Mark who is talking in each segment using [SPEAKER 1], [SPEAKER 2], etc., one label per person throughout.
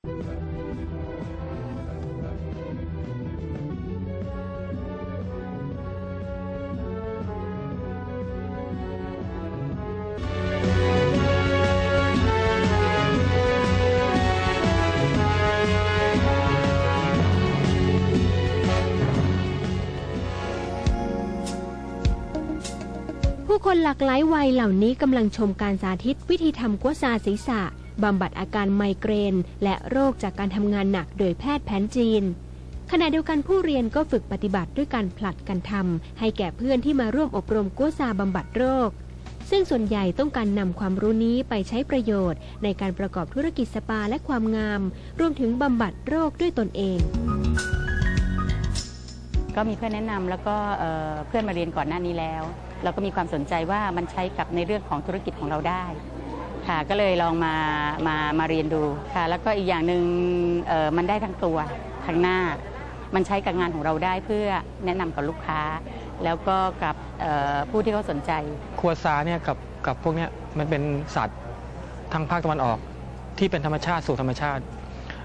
[SPEAKER 1] ผู้คนหลากหลายวัยเหล่านี้กำลังชมการสาธิตวิธีทำกัวซาศีรษะ บำบัดอาการไมเกรน และโรคจากการทำงานหนักโดยแพทย์แผนจีน ขณะเดียวกันผู้เรียนก็ฝึกปฏิบัติด้วยการผลัดกันทำให้แก่เพื่อนที่มาร่วมอบรมกัวซาบำบัดโรค ซึ่งส่วนใหญ่ต้องการนำความรู้นี้ไปใช้ประโยชน์ ในการประกอบธุรกิจสปาและความงาม รวมถึงบำบัดโรคด้วยตนเอง
[SPEAKER 2] ก็มีเพื่อนแนะนำแล้วก็เพื่อนมาเรียนก่อนหน้านี้แล้ว เราก็มีความสนใจว่ามันใช้กับในเรื่องของธุรกิจของเราได้ ค่ะก็เลยลองมามามาเรียนดูค่ะ แล้วก็อีกอย่างหนึ่งเออมันได้ทั้งตัวทั้งหน้า มันใช้กับงานของเราได้เพื่อแนะนำกับลูกค้า แล้วก็กับผู้ที่เขาสนใจ
[SPEAKER 3] ครัวซาเนี่ยกับกับพวกเนี้ยมันเป็นสัตว์ทางภาคตะวันออกที่เป็นธรรมชาติสู่ธรรมชาติ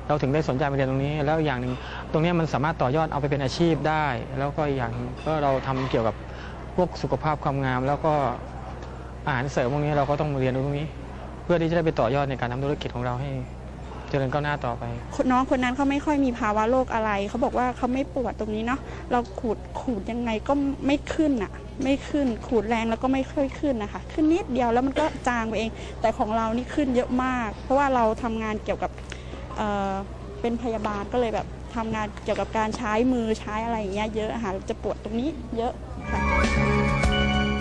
[SPEAKER 3] เราถึงได้สนใจมาเรียนตรงนี้ แล้วอย่างหนึ่งตรงนี้มันสามารถต่อยอดเอาไปเป็นอาชีพได้ แล้วก็อย่างก็เราทำเกี่ยวกับพวกสุขภาพความงาม แล้วก็อาหารเสริมพวกนี้เราก็ต้องมาเรียนตรงนี้ เพื่อที่จะได้ไปต่อยอดในการทำธุรกิจของเราให้เจริญก้าวหน้าต่อไป
[SPEAKER 4] น้องคนนั้นเขาไม่ค่อยมีภาวะโรคอะไร เขาบอกว่าเขาไม่ปวดตรงนี้เนาะเราขูดขูดยังไงก็ไม่ขึ้นอะไม่ขึ้นขูดแรงแล้วก็ไม่ค่อยขึ้นนะคะ ขึ้นนิดเดียวแล้วมันก็จางไปเอง แต่ของเรานี่ขึ้นเยอะมาก เพราะว่าเราทำงานเกี่ยวกับเเป็นพยาบาลก็เลยแบบทำงานเกี่ยวกับการใช้มือใช้อะไรอย่างเงี้ยเยอะค่ะจะปวดตรงนี้เยอะค่ะ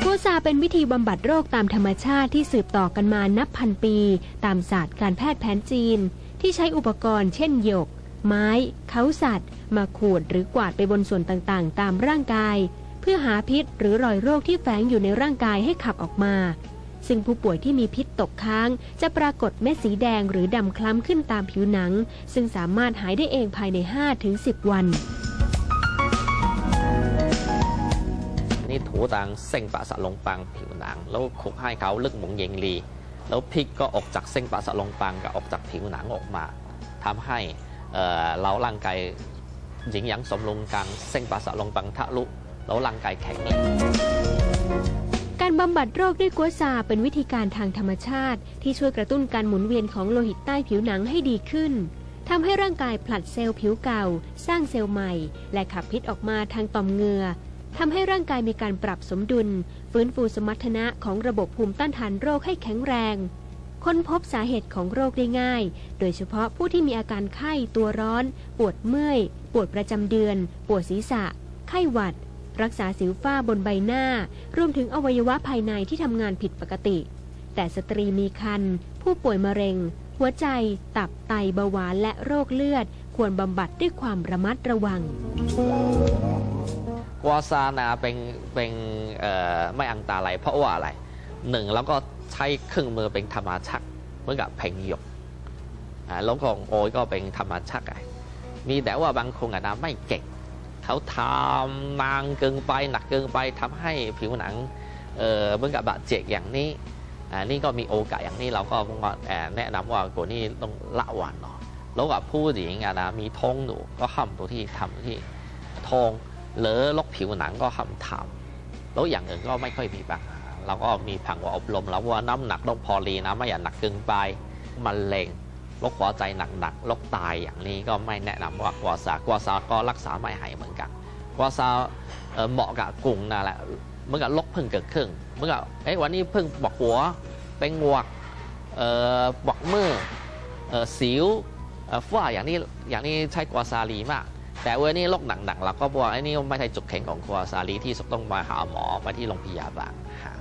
[SPEAKER 1] กัวซาเป็นวิธีบำบัดโรคตามธรรมชาติที่สืบต่อกันมานับพันปี ตามศาสตร์การแพทย์แผนจีน ที่ใช้อุปกรณ์เช่นหยก ไม้ เขาสัตว์ มาขูดหรือกวาดไปบนส่วนต่างๆ ตามร่างกาย เพื่อหาพิษหรือรอยโรคที่แฝงอยู่ในร่างกายให้ขับออกมา ซึ่งผู้ป่วยที่มีพิษตกค้าง จะปรากฏเม็ดสีแดงหรือดำคล้ำขึ้นตามผิวหนัง ซึ่งสามารถหายได้เองภายใน 5-10 วัน
[SPEAKER 5] นี่ถูตังเส้นประสาทลงปังผิวหนัง แล้วคุกให้เขาลึกหมุงเยงลีแล้วพริกก็ออกจากเส้นประสาทลงปังกับออกจากผิวหนังออกมาทำให้เอ่อเราร่างกายหญิงหยางสมลงกลางเส้นประสาทลงปังทะลุแล้วร่างกายแข็งแรง
[SPEAKER 1] การบำบัดโรคด้วยกัวซาเป็นวิธีการทางธรรมชาติ ที่ช่วยกระตุ้นการหมุนเวียนของโลหิตใต้ผิวหนังให้ดีขึ้นทำให้ร่างกายผลัดเซลล์ผิวเก่า สร้างเซลล์ใหม่ และขับพิษออกมาทางต่อมเหงื่อ ทำให้ร่างกายมีการปรับสมดุล ฟื้นฟูสมรรถนะของระบบภูมิต้านทานโรคให้แข็งแรง ค้นพบสาเหตุของโรคได้ง่าย โดยเฉพาะผู้ที่มีอาการไข้ตัวร้อน ปวดเมื่อย ปวดประจำเดือน ปวดศีรษะ ไข้หวัด รักษาสิวฝ้าบนใบหน้า รวมถึงอวัยวะภายในที่ทำงานผิดปกติ แต่สตรีมีครรภ์ผู้ป่วยมะเร็ง หัวใจ ตับไตเบาหวานและโรคเลือด ควรบำบัดด้วยความระมัดระวัง
[SPEAKER 5] กัวซานะเป็นเป็นไม่อันตรายเพราะว่าอะไรหนึ่งแล้วก็ใช้เครื่องมือเป็นธรรมชาติเหมือนกับเพลงหยกแล้วก็โอยก็เป็นธรรมชาติไงมีแต่ว่าบางคนอะนะไม่เก่งเขาทำนานเกินไปหนักเกินไปทำให้ผิวหนังเหมือนกับบาดเจ็บอย่างนี้อ่านี่ก็มีโอกาสอย่างนี้เราก็เอ่อแนะนำว่าคนนี้ต้องละวันเนาะแล้วกับผู้หญิงอะนะมีท้องอยู่ก็ห้ามตัวที่ทำที่ท้อง หรือลกผิวหนังก็ห้ามทำแล้วอย่างอื่นก็ไม่ค่อยมีปัญหาเราก็มีผังว่าอบรมแล้วว่าน้ำหนักต้องพอดีนะไม่อย่าหนักเกินไปมะเร็งโรคหัวใจหนักๆโรคตายอย่างนี้ก็ไม่แนะนำว่ากวาซากวาซาก็รักษาไม่หายเหมือนกันกวาซาเหมาะกับกลุ่มนั่นแหละเหมื่อกับโรคเพิ่งเกิดขึ้นเหมื่อกับเอ้ยวันนี้เพิ่งบอกหัวเป็นงวกเอ่อบอกมือเอ่อสิวเอ่อฝ้าอย่างนี้อย่างนี้ใช้กวาซาลีมาก แต่วันนี้โรคหนักๆเราก็บอกไอ้นี่ไม่ใช่จุดแข็งของครัวซาลีที่ต้องมาหาหมอไปที่โรงพยาบาลฮะ